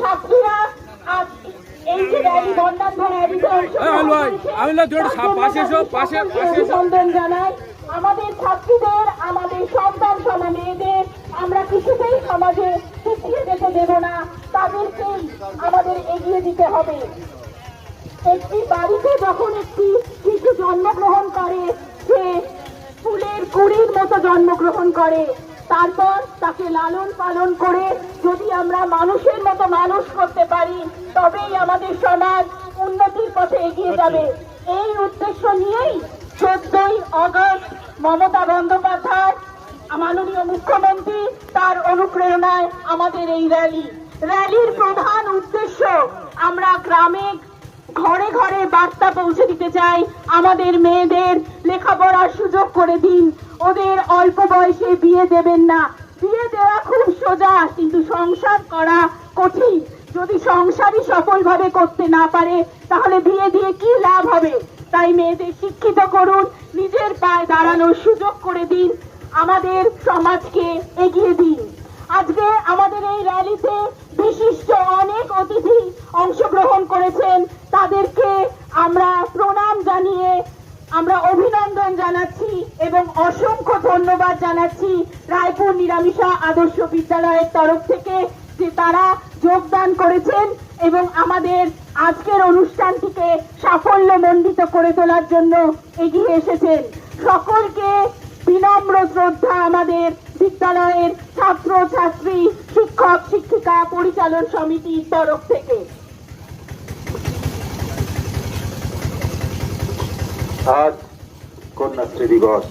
ছাত্রীরা আজ এই যে র্যালি র্যালিতে পাশে পাশে-। অভিনন্দন জানাই। আমাদের ছাত্রীদের আমাদের সন্তান সমান মেয়েদের আমরা কিছুতেই সমাজে পিছিয়ে যেতে দেব না। তাদেরকেই আমাদের এগিয়ে দিতে হবে। একটি বাড়িতে যখন একটি শিশু জন্মগ্রহণ করে সে ফুলের কুড়ির মতো জন্মগ্রহণ করে। তারপর তাকে লালন পালন করে যদি আমরা মানুষের মতো মানুষ করতে পারি তবেই আমাদের সমাজ উন্নতির পথে এগিয়ে যাবে। এই উদ্দেশ্য নিয়েই চোদ্দই অগস্ট মমতা বন্দ্যোপাধ্যায় মাননীয় মুখ্যমন্ত্রী তার অনুপ্রেরণায় আমাদের এই র্যালি। র্যালির প্রধান উদ্দেশ্য আমরা গ্রামে ঘরে ঘরে বার্তা পৌঁছে দিতে চাই। আমাদের মেয়েদের লেখাপড়ার সুযোগ করে দিন। ওদের অল্প বয়সে বিয়ে দেবেন না। বিয়ে দেওয়া খুব সোজা, কিন্তু সংসার করা কঠিন। যদি সংসারই সফলভাবে করতে না পারে, তাহলে বিয়ে দিয়ে কি লাভ হবে? তাই মেয়েদের শিক্ষিত করুন, নিজের পায়ে দাঁড়ানোর সুযোগ করে দিন। আমাদের সমাজকে এগিয়ে দিন। আজকে আমাদের এই র্যালিতে বিশিষ্ট অনেক অতিথি অংশগ্রহণ তাদেরকে আমরা প্রণাম জানিয়ে আমরা অভিনন্দন জানাচ্ছি এবং অসংখ্য ধন্যবাদ জানাচ্ছি রায়পুর নিরামিষা আদর্শ বিদ্যালয়ের তরফ থেকে যে তারা যোগদান করেছেন এবং আমাদের আজকের অনুষ্ঠানটিকে সাফল্যমণ্ডিত করে তোলার জন্য এগিয়ে এসেছেন। সকলকে বিনম্র শ্রদ্ধা আমাদের বিদ্যালয়ের ছাত্র ছাত্রী শিক্ষক, শিক্ষিকা পরিচালন সমিতির তরফ থেকে। আজ কন্যাশ্রী দিবস